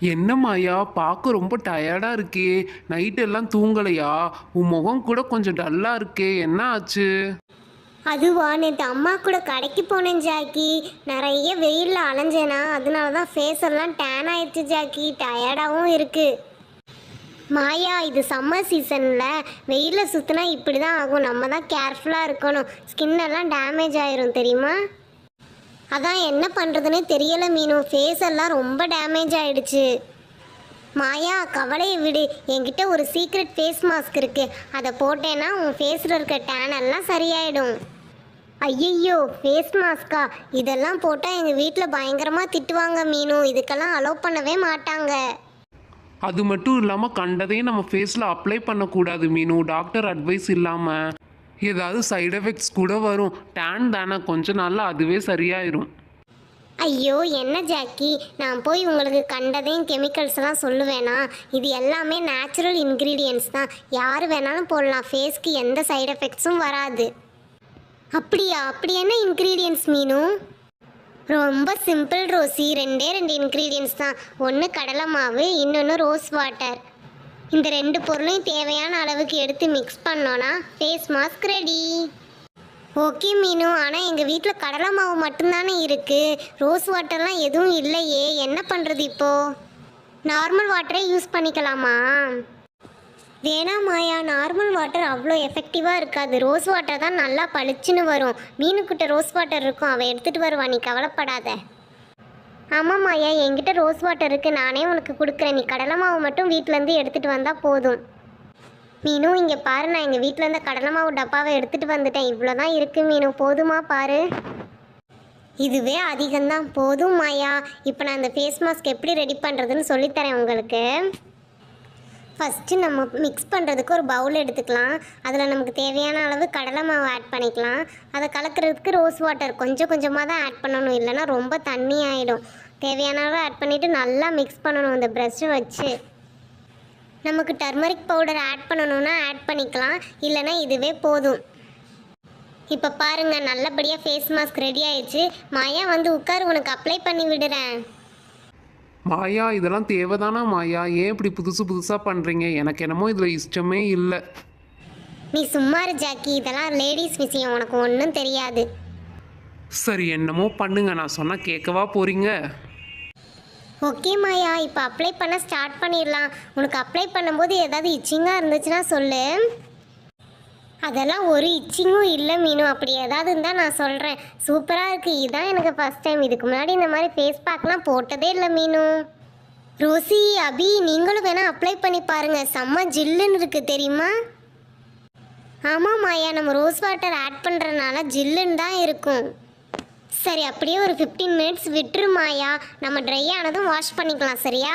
என்ன மாயா பார்க்க ரொம்ப டயர்டாக இருக்கே. நைட்டெல்லாம் தூங்கலையா? உன் முகம் கூட கொஞ்சம் டல்லாக இருக்கே. என்ன ஆச்சு? அதுவா நேற்று அம்மா கூட கடைக்கு போனேன் ஜாக்கி. நிறைய வெயிலில் அலைஞ்சேனா அதனால தான் ஃபேஸ் எல்லாம் டேன் ஆயிடுச்சு ஜாக்கி. டயர்டாகவும் இருக்குது மாயா இது சம்மர் சீசனில் வெயிலில் சுற்றினா இப்படி தான் ஆகும். நம்ம தான் கேர்ஃபுல்லாக இருக்கணும். ஸ்கின் எல்லாம் டேமேஜ் ஆயிரும் தெரியுமா? அதான் என்ன பண்ணுறதுனே தெரியல மீனு. ஃபேஸ் எல்லாம் ரொம்ப டேமேஜ் ஆயிடுச்சு. மாயா கவலையை விடு. என்கிட்ட ஒரு சீக்ரெட் ஃபேஸ் மாஸ்க் இருக்கு. அதை போட்டேன்னா உன் ஃபேஸில் இருக்க டேன் எல்லாம் சரியாயிடும். ஐயையோ ஃபேஸ் மாஸ்கா இதெல்லாம் போட்டால் எங்கள் வீட்டில் பயங்கரமாக திட்டுவாங்க மீனு. இதுக்கெல்லாம் அலோவ் பண்ணவே மாட்டாங்க. அது மட்டும் இல்லாமல் கண்டதையும் நம்ம ஃபேஸில் அப்ளை பண்ணக்கூடாது மீனு. டாக்டர் அட்வைஸ் இல்லாமல் ஏதாவது சைடு எஃபெக்ட்ஸ் கூட வரும். டேன் தானே கொஞ்ச நாளில் அதுவே சரியாயிரும். ஐயோ என்ன ஜாக்கி? நான் போய் உங்களுக்கு கண்டதையும் கெமிக்கல்ஸ் எல்லாம் சொல்லுவேனா? இது எல்லாமே நேச்சுரல் இன்க்ரீடியன்ஸ் தான். யார் வேணாலும் போடலாம். ஃபேஸ்க்கு எந்த சைடு எஃபெக்ட்ஸும் வராது. அப்படியா? அப்படி என்ன இன்க்ரீடியன்ஸ் மீனு? ரொம்ப சிம்பிள் ரோசி. ரெண்டே ரெண்டு இன்க்ரீடியன்ஸ் தான். ஒன்று கடலை மாவு இன்னொன்று ரோஸ் வாட்டர் இந்த ரெண்டு பொருளையும் தேவையான அளவுக்கு எடுத்து மிக்ஸ் பண்ணோன்னா ஃபேஸ் மாஸ்க் ரெடி ஓகே மீனு. ஆனால் எங்கள் வீட்டில் கடலை மாவு மட்டும்தானே இருக்குது ரோஸ் வாட்டர்லாம் எதுவும் இல்லையே. என்ன பண்ணுறது இப்போது நார்மல் வாட்டரே யூஸ் பண்ணிக்கலாமா? வேணாம் மாயா. நார்மல் வாட்டர் அவ்வளோ எஃபெக்டிவாக இருக்காது. ரோஸ் வாட்டர் தான் நல்லா பளிச்சுன்னு வரும். மீனுக்கிட்ட ரோஸ் வாட்டர் இருக்கும். அவள் எடுத்துகிட்டு வருவா. நீ கவலைப்படாத. ஆமாம் மாயா என்கிட்ட ரோஸ் வாட்டர் இருக்குது நானே உனக்கு கொடுக்குறேன். நீ கடலை மாவு மட்டும் வீட்டிலேருந்து எடுத்துகிட்டு வந்தால் போதும். மீனு இங்கே பாரு நான் எங்கள் வீட்டில் இருந்த கடலை மாவு டப்பாவை எடுத்துகிட்டு வந்துட்டேன். இவ்வளோ தான் இருக்குது மீனு. போதுமா பாரு. இதுவே அதிகம்தான். போதும் மாயா. இப்போ நான் அந்த ஃபேஸ் மாஸ்க் எப்படி ரெடி பண்ணுறதுன்னு சொல்லித்தரேன் உங்களுக்கு. ஃபஸ்ட்டு நம்ம மிக்ஸ் பண்ணுறதுக்கு ஒரு பவுல் எடுத்துக்கலாம். அதில் நமக்கு தேவையான அளவு கடலை மாவு ஆட் பண்ணிக்கலாம். அதை கலக்கிறதுக்கு ரோஸ் வாட்டர் கொஞ்சம் கொஞ்சமாக தான் ஆட் பண்ணணும். இல்லைன்னா ரொம்ப தண்ணி ஆகிடும் தேவையான அளவு ஆட் பண்ணிவிட்டு நல்லா மிக்ஸ் பண்ணணும். இந்த ப்ரஷ்ஷை வச்சு. நமக்கு டர்மரிக் பவுடர் ஆட் பண்ணணும்னா ஆட் பண்ணிக்கலாம். இல்லைன்னா இதுவே போதும். இப்போ பாருங்க நல்லபடியாக ஃபேஸ் மாஸ்க் ரெடி ஆயிடுச்சு. மாயா வந்து உட்காரு உனக்கு அப்ளை பண்ணி விடுறேன். மாயா இதெல்லாம் தேவைதானா மாயா? ஏன் இப்படி புதுசு புதுசாக பண்ணுறீங்க எனக்கு என்னமோ இதில் இஷ்டமே இல்லை. நீ சும்மா ஜாக்கி. இதெல்லாம் லேடிஸ் விஷயம். உனக்கு ஒன்றும் தெரியாது. சரி என்னமோ பண்ணுங்க. நான் சொன்னால் கேட்கவா போகிறீங்க ஓகே மாயா. இப்போ அப்ளை பண்ண ஸ்டார்ட் பண்ணிடலாம். உனக்கு அப்ளை பண்ணும்போது ஏதாவது இச்சிங்காக இருந்துச்சுன்னா சொல்லு. அதெல்லாம் ஒரு இச்சிங்கும் இல்லை மீனு. அப்படி ஏதாவது இருந்தால் நான் சொல்கிறேன் சூப்பராக இருக்குது இதுதான் எனக்கு ஃபஸ்ட் டைம் இதுக்கு முன்னாடி இந்த மாதிரி ஃபேஸ் பேக்லாம் போட்டதே இல்லை மீனு. ரோசி அபி நீங்களும் வேணால் அப்ளை பண்ணி பாருங்கள் செம்ம ஜில்லுன்னு இருக்குது தெரியுமா? ஆமாம் மாயா. நம்ம ரோஸ் வாட்டர் ஆட் பண்ணுறதுனால ஜில்லுன்னு தான் இருக்கும். சரி அப்படியே ஒரு ஃபிஃப்டீன் மினிட்ஸ் விட்டுரு மாயா. நம்ம ட்ரை ஆனதும் வாஷ் பண்ணிக்கலாம் சரியா?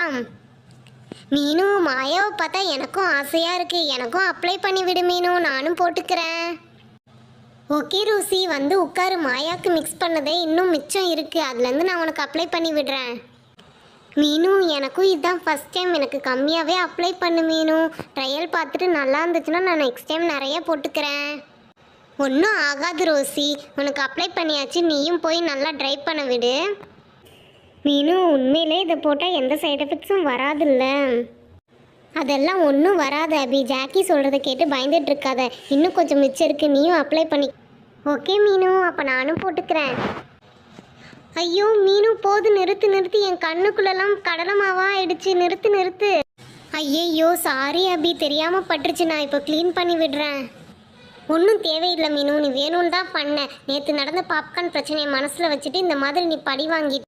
மீனு மாயாவை பார்த்தா எனக்கும் ஆசையாக இருக்குது எனக்கும் அப்ளை பண்ணி விடு மீனு. நானும் போட்டுக்கிறேன். ஓகே ருசி. வந்து உட்காரு. மாயாவுக்கு மிக்ஸ் பண்ணதே இன்னும் மிச்சம் இருக்குது அதுலேருந்து நான் உனக்கு அப்ளை பண்ணி விடுறேன். மீனு எனக்கும் இதுதான் ஃபஸ்ட் டைம் எனக்கு கம்மியாகவே அப்ளை பண்ணு மீனு. ட்ரையல் பார்த்துட்டு நல்லா இருந்துச்சுன்னா நான் நெக்ஸ்ட் டைம் நிறைய போட்டுக்கிறேன். ஒன்றும் ஆகாது ரோசி. உனக்கு அப்ளை பண்ணியாச்சு நீயும் போய் நல்லா ட்ரை பண்ண விடு. மீனு உண்மையிலே இதை போட்டால் எந்த சைட் எஃபெக்ட்ஸும் வராதுல்ல. அதெல்லாம் ஒன்றும் வராது அபி. ஜாக்கி சொல்கிறத கேட்டு பயந்துட்டு இருக்காத. இன்னும் கொஞ்சம் மிச்சம் இருக்குது நீயும் அப்ளை பண்ணி ஓகே மீனு அப்போ நானும் போட்டுக்கிறேன். ஐயோ மீனு போது நிறுத்து நிறுத்து. என் கண்ணுக்குள்ளெல்லாம் கடலமாவா ஆயிடுச்சு. நிறுத்து நிறுத்து. ஐயையோ சாரி அபி. தெரியாமல் பட்டுருச்சு. நான் இப்போ க்ளீன் பண்ணி விடுறேன். ஒன்றும் தேவையில்லை மீனு. நீ வேணும்னு தான் பண்ண. நேற்று நடந்த பாப்கார்ன் பிரச்சனையை மனசில் வச்சுட்டு இந்த மாதிரி நீ படி வாங்கி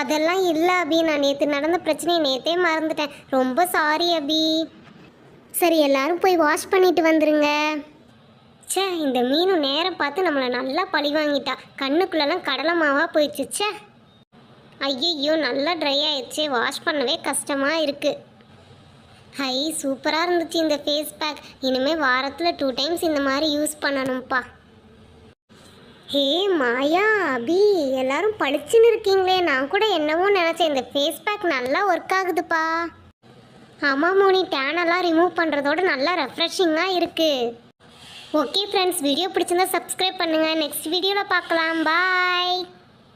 அதெல்லாம் இல்லை அபி. நான் நேற்று நடந்த பிரச்சனையை நேற்றே மறந்துட்டேன். ரொம்ப சாரி அபி. சரி எல்லாரும் போய் வாஷ் பண்ணிட்டு வந்துருங்க. ச்சே இந்த மீனும் நேரம் பார்த்து நம்மளை நல்லா பழி வாங்கிட்டா. கண்ணுக்குள்ளெல்லாம் கடலை மாவாக போயிடுச்சு. ச்சே. ஐயோ நல்லா ட்ரை ஆயிடுச்சு. வாஷ் பண்ணவே கஷ்டமாக இருக்குது ஹை சூப்பராக இருந்துச்சு இந்த ஃபேஸ் பேக் இனிமேல் வாரத்தில் டூ டைம்ஸ் இந்த மாதிரி யூஸ் பண்ணணும்ப்பா. ஹே மாயா அபி எல்லாரும் படிச்சுன்னு இருக்கீங்களே. நான் கூட என்னவோ நினச்சேன். இந்த ஃபேஸ் பேக் நல்லா ஒர்க் ஆகுதுப்பா. ஆமாம் மோனி டேனெல்லாம் ரிமூவ் பண்ணுறதோட நல்லா ரெஃப்ரெஷிங்காக இருக்குது ஓகே ஃப்ரெண்ட்ஸ் வீடியோ பிடிச்சிருந்தா சப்ஸ்கிரைப் பண்ணுங்கள் நெக்ஸ்ட் வீடியோவில் பார்க்கலாம். பாய்